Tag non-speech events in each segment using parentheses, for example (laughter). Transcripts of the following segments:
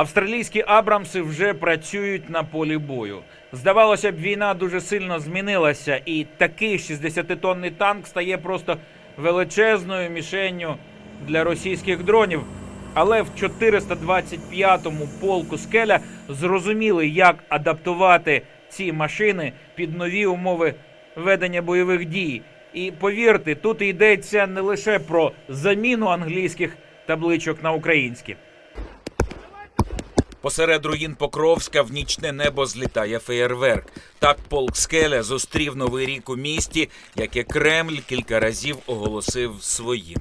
Австралійські Абрамси вже працюють на полі бою. Здавалося б, війна дуже сильно змінилася, і такий 60-тонний танк стає просто величезною мішенню для російських дронів. Але в 425-му полку скеля зрозуміли, як адаптувати ці машини під нові умови ведення бойових дій. І повірте, тут йдеться не лише про заміну англійських табличок на українські. Посеред руїн Покровська в нічне небо злітає феєрверк. Так полк Скеля зустрів новий рік у місті, яке Кремль кілька разів оголосив своїм.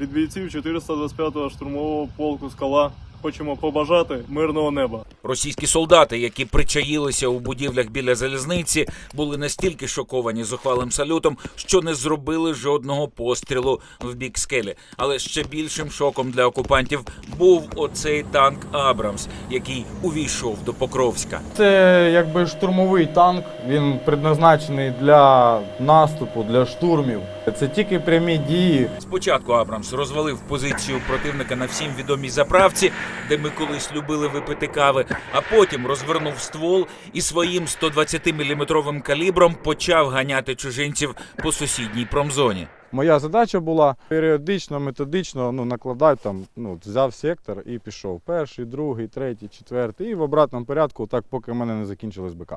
Від бійців 425-го штурмового полку Скала хочемо побажати мирного неба. Російські солдати, які причаїлися у будівлях біля залізниці, були настільки шоковані зухвалим салютом, що не зробили жодного пострілу в бік скелі. Але ще більшим шоком для окупантів був оцей танк Абрамс, який увійшов до Покровська. Це якби штурмовий танк. Він предназначений для наступу, для штурмів. Це тільки прямі дії. Спочатку Абрамс розвалив позицію противника на всім відомій заправці, де ми колись любили випити кави, а потім розвернув ствол і своїм 120-мм калібром почав ганяти чужинців по сусідній промзоні. Моя задача була періодично, методично ну, накладати там, ну, взяв сектор і пішов. Перший, другий, третій, четвертий. І в обратному порядку, так поки в мене не закінчилась БК.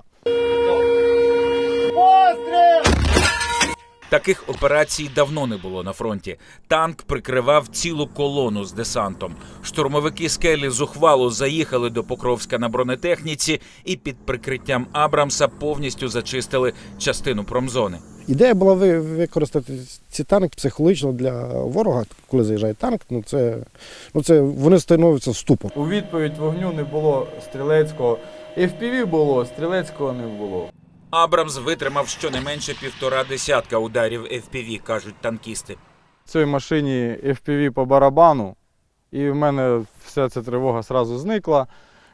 Таких операцій давно не було на фронті. Танк прикривав цілу колону з десантом. Штурмовики скелі зухвало заїхали до Покровська на бронетехніці і під прикриттям Абрамса повністю зачистили частину промзони. Ідея була ви- використати ці танки психологічно для ворога, коли заїжджає танк. Ну це, ну це вони становляться в ступор. У відповідь вогню не було стрілецького. FPV було, стрілецького не було. Абрамс витримав щонайменше півтора десятка ударів FPV, кажуть танкісти. В цій машині FPV по барабану, і в мене вся ця тривога одразу зникла.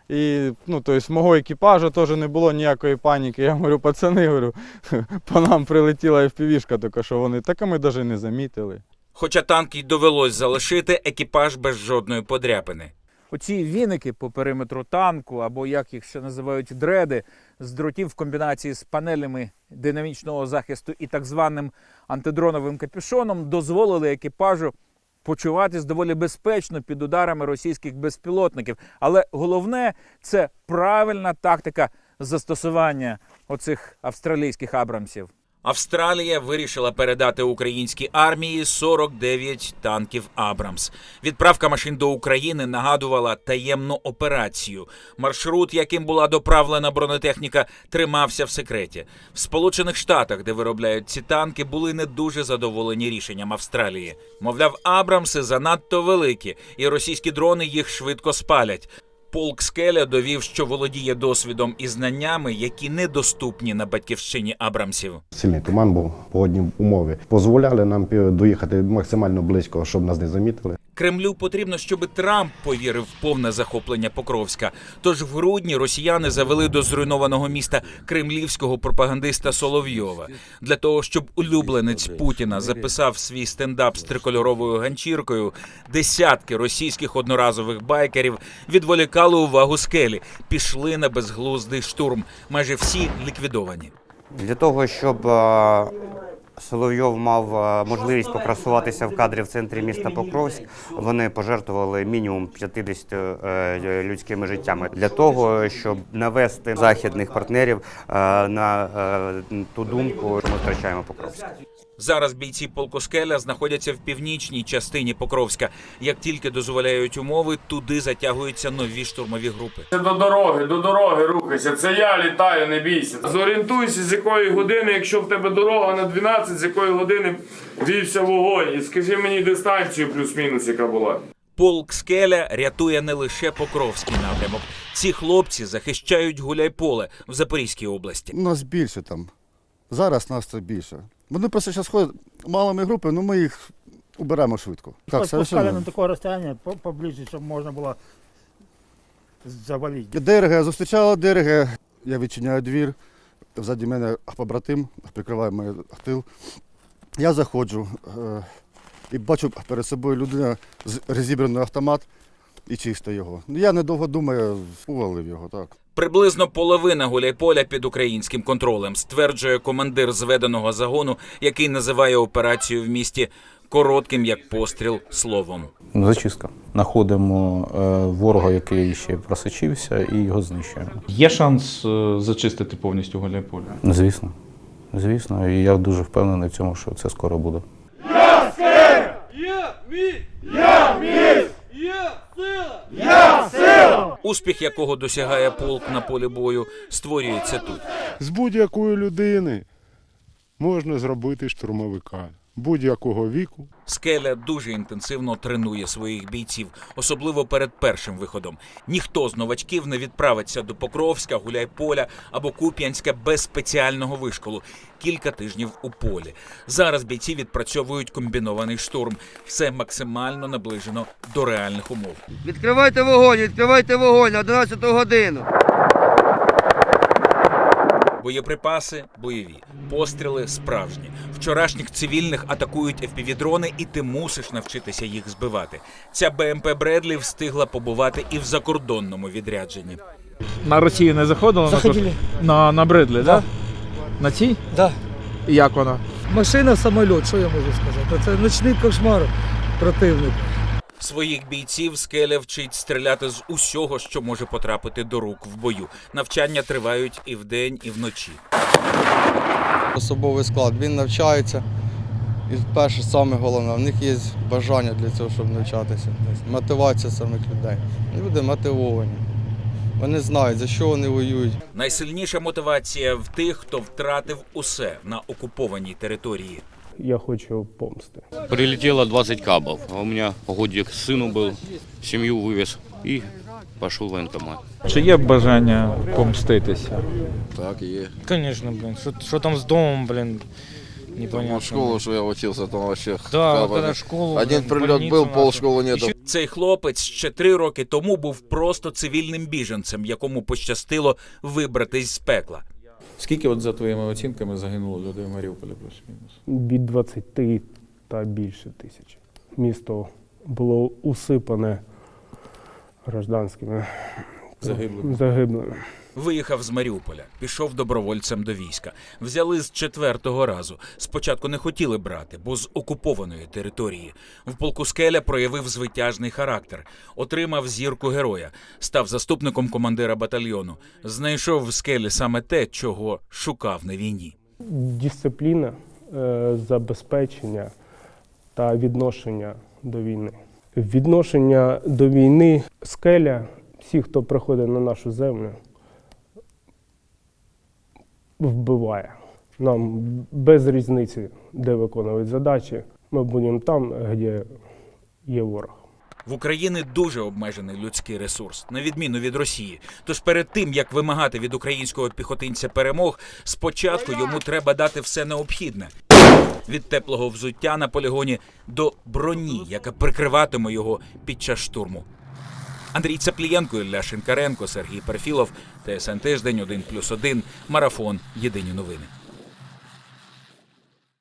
І ну, тобто, мого екіпажу теж не було ніякої паніки. Я говорю, пацани, говорю, (laughs) по нам прилетіла FPV-шка, тільки що вони так ми навіть не замітили. Хоча танк й довелось залишити, екіпаж без жодної подряпини. Оці віники по периметру танку, або як їх ще називають дреди, з дротів в комбінації з панелями динамічного захисту і так званим антидроновим капюшоном дозволили екіпажу почуватись доволі безпечно під ударами російських безпілотників. Але головне це правильна тактика застосування оцих австралійських абрамсів. Австралія вирішила передати українській армії 49 танків Абрамс. Відправка машин до України нагадувала таємну операцію. Маршрут, яким була доправлена бронетехніка, тримався в секреті. В Сполучених Штатах, де виробляють ці танки, були не дуже задоволені рішенням Австралії. Мовляв, Абрамси занадто великі, і російські дрони їх швидко спалять. Полк Скеля довів, що володіє досвідом і знаннями, які недоступні на батьківщині Абрамсів. Сильний туман був погодні умови. Дозволяли нам доїхати максимально близько, щоб нас не замітили. Кремлю потрібно, щоб Трамп повірив в повне захоплення Покровська. Тож в грудні росіяни завели до зруйнованого міста кремлівського пропагандиста Соловйова для того, щоб улюбленець Путіна записав свій стендап з трикольоровою ганчіркою. Десятки російських одноразових байкерів відволікали увагу скелі, пішли на безглуздий штурм. Майже всі ліквідовані. Для того, щоб е, Соловйов мав е, можливість покрасуватися в кадрі в центрі міста Покровськ, вони пожертвували мінімум 50 е, людськими життями. Для того, щоб навести західних партнерів е, на ту думку, що ми втрачаємо Покровськ. Зараз бійці полку Скеля знаходяться в північній частині Покровська. Як тільки дозволяють умови, туди затягуються нові штурмові групи. Це до дороги, до дороги рухайся. Це я літаю, не бійся. Зорієнтуйся, з якої години, якщо в тебе дорога на 12, з якої години вівся вогонь. І скажи мені дистанцію плюс-мінус, яка була. Полк Скеля рятує не лише Покровський напрямок. Ці хлопці захищають Гуляйполе в Запорізькій області. Нас більше там. Зараз нас це більше. Вони просто зараз ходять малими групами, ну ми їх уберемо швидко. Так, Пускали на совершенно. такое расстояние по- поближе, чтобы можно было завалить. ДРГ зустрічала ДРГ. Я відчиняю двір. Ззаді мене побратим прикриває мій тил. Я заходжу е, і бачу перед собою людина з розібраний автомат. і чисто його. Ну, Я недовго думаю, увалив його так. Приблизно половина гуляйполя під українським контролем, стверджує командир зведеного загону, який називає операцію в місті коротким як постріл словом. Зачистка. Знаходимо е, ворога, який ще просочився, і його знищуємо. Є шанс е, зачистити повністю Гуляйполе? Звісно. Звісно, і я дуже впевнений в цьому, що це скоро буде. Успіх, якого досягає полк на полі бою, створюється тут. З будь-якої людини можна зробити штурмовика будь-якого віку. Скеля дуже інтенсивно тренує своїх бійців, особливо перед першим виходом. Ніхто з новачків не відправиться до Покровська, Гуляйполя або Куп'янська без спеціального вишколу. Кілька тижнів у полі. Зараз бійці відпрацьовують комбінований штурм. Все максимально наближено до реальних умов. Відкривайте вогонь, відкривайте вогонь на 11 годину. Боєприпаси бойові, постріли справжні. Вчорашніх цивільних атакують FPV-дрони, і ти мусиш навчитися їх збивати. Ця БМП Бредлі встигла побувати і в закордонному відрядженні. На Росію не заходили? Заходили. На, на Бредлі, да? На цій? Да. Як вона? Машина, самоліт, що я можу сказати? Це ночний кошмар противника. Своїх бійців скеля вчить стріляти з усього, що може потрапити до рук в бою. Навчання тривають і вдень, і вночі. Особовий склад, він навчається. І перше, саме головне, в них є бажання для цього, щоб навчатися. Тобто Мотивація самих людей. Люди мотивовані. Вони знають, за що вони воюють. Найсильніша мотивація в тих, хто втратив усе на окупованій території. Я хочу помсти. Прилетіло 20 кабов, у мене годик сину був, сім'ю вивез і пішов в воєнкомат. Чи є бажання помститися? Так, є. Звісно, блін. Що, що там з домом, блін, непонятно. що я вчився, там вообще Да, коли школу, блін, больницю нашу. нету. Цей хлопець ще три роки тому був просто цивільним біженцем, якому пощастило вибратись з пекла. Скільки, от за твоїми оцінками, загинуло людей в Маріуполі плюс-мінус? Від 20 та більше тисяч. Місто було усипане гражданськими Загиблими. загиблими. Виїхав з Маріуполя, пішов добровольцем до війська. Взяли з четвертого разу. Спочатку не хотіли брати, бо з окупованої території. В полку Скеля проявив звитяжний характер, отримав зірку героя, став заступником командира батальйону. Знайшов в скелі саме те, чого шукав на війні. Дисципліна, е, забезпечення та відношення до війни. Відношення до війни скеля, всі, хто приходить на нашу землю, вбиває. Нам без різниці, де виконують задачі. Ми будемо там, де є ворог. В Україні дуже обмежений людський ресурс, на відміну від Росії. Тож перед тим як вимагати від українського піхотинця перемог, спочатку йому треба дати все необхідне. Від теплого взуття на полігоні до броні, яка прикриватиме його під час штурму. Андрій Цаплієнко, Ілля Шинкаренко, Сергій Перфілов, ТСН Тиждень 1+,1, Марафон. Єдині новини.